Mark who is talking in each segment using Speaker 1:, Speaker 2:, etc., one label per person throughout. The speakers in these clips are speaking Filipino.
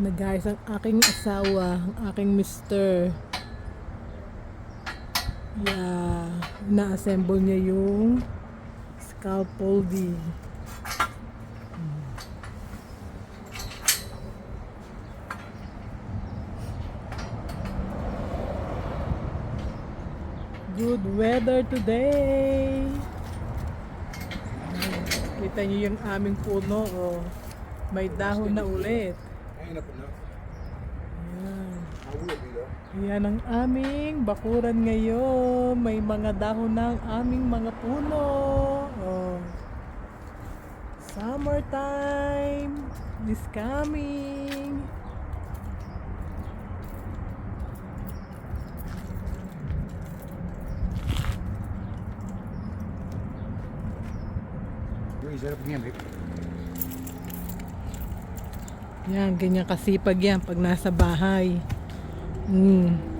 Speaker 1: na guys ang aking asawa, ang aking mister. Yeah, na-assemble niya yung scaffolding. Good weather today. Kita niyo yung aming puno, oh. May dahon na ulit.
Speaker 2: Ain't up enough.
Speaker 1: Ayan.
Speaker 2: I will be though.
Speaker 1: Yan ang aming bakuran ngayon. May mga dahon ng aming mga puno. Oh. Summertime is coming.
Speaker 2: Raise that up again, babe.
Speaker 1: Yan, ganyan kasipag yan pag nasa bahay. Mm.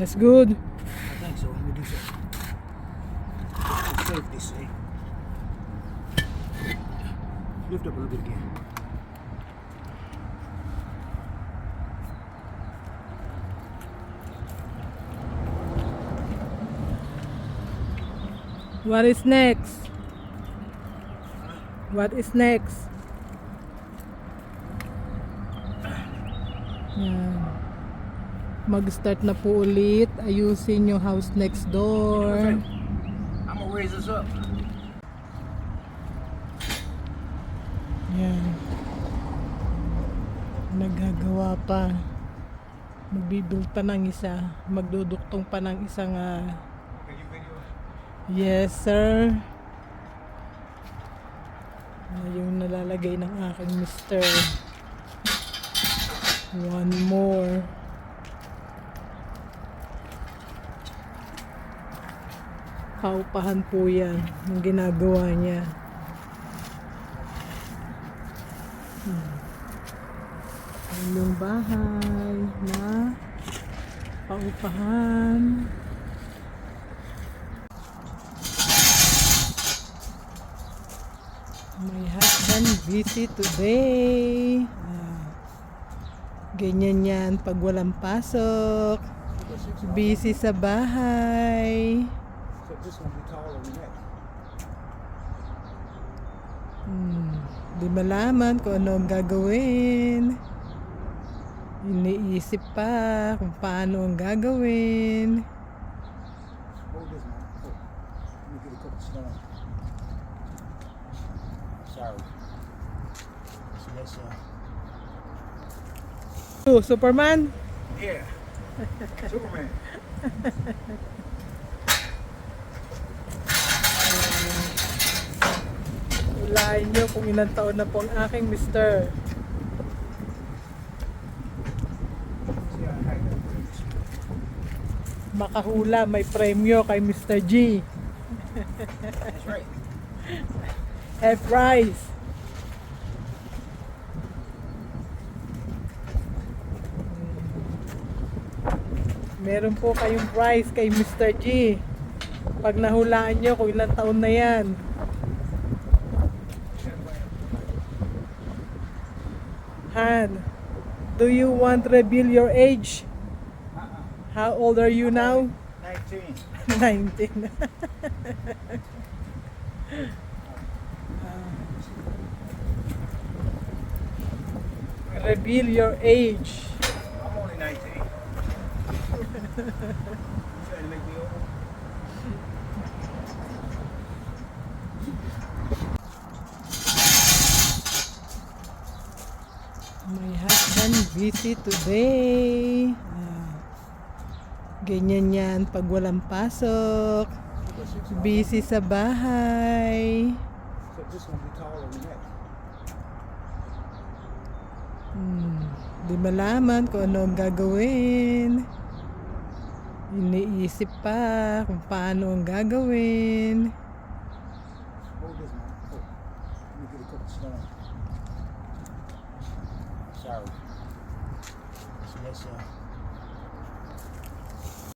Speaker 1: That's good.
Speaker 2: I think so. Let me do so. For safety sake. Lift up a little bit again.
Speaker 1: What is next? What is next? Yan. Mag-start na po ulit. Ayusin yung house next door.
Speaker 2: Raise this up.
Speaker 1: Yan. Nagagawa pa. Magbibuild pa ng isa. Magduduktong pa ng isang
Speaker 2: video?
Speaker 1: Yes, sir. Ah, yung nalalagay ng aking mister. One more. Kaupahan po yan yung ginagawa niya. Hmm. Yung bahay na paupahan. My husband busy today. Ah, ganyan yan pag walang pasok. Busy sa bahay.
Speaker 2: So this one be taller than that.
Speaker 1: Hmm, di malaman kung ano ang gagawin. Iniisip pa kung paano ang gagawin.
Speaker 2: Hold this man. Oh, let me get a couple stones. Sorry. See that's uh
Speaker 1: Oh, Superman?
Speaker 2: yeah. Superman.
Speaker 1: Ulain nyo kung ilang taon na po ang aking mister. Makahula, may premyo kay Mr. G.
Speaker 2: That's right.
Speaker 1: F-Prize. Meron po kayong prize kay Mr. G. Pag nahulaan nyo kung ilang taon na yan. Han, do you want to reveal your age?
Speaker 2: Uh-uh.
Speaker 1: How old are you now?
Speaker 2: 19.
Speaker 1: 19. Reveal your age.
Speaker 2: I'm only 19. you trying to make me old?
Speaker 1: My husband busy today. Ah, ganyan yan pag walang pasok. Busy sa bahay. Hmm, di malaman kung ano ang gagawin. Iniisip pa kung paano ang gagawin.
Speaker 2: Hold So that's uh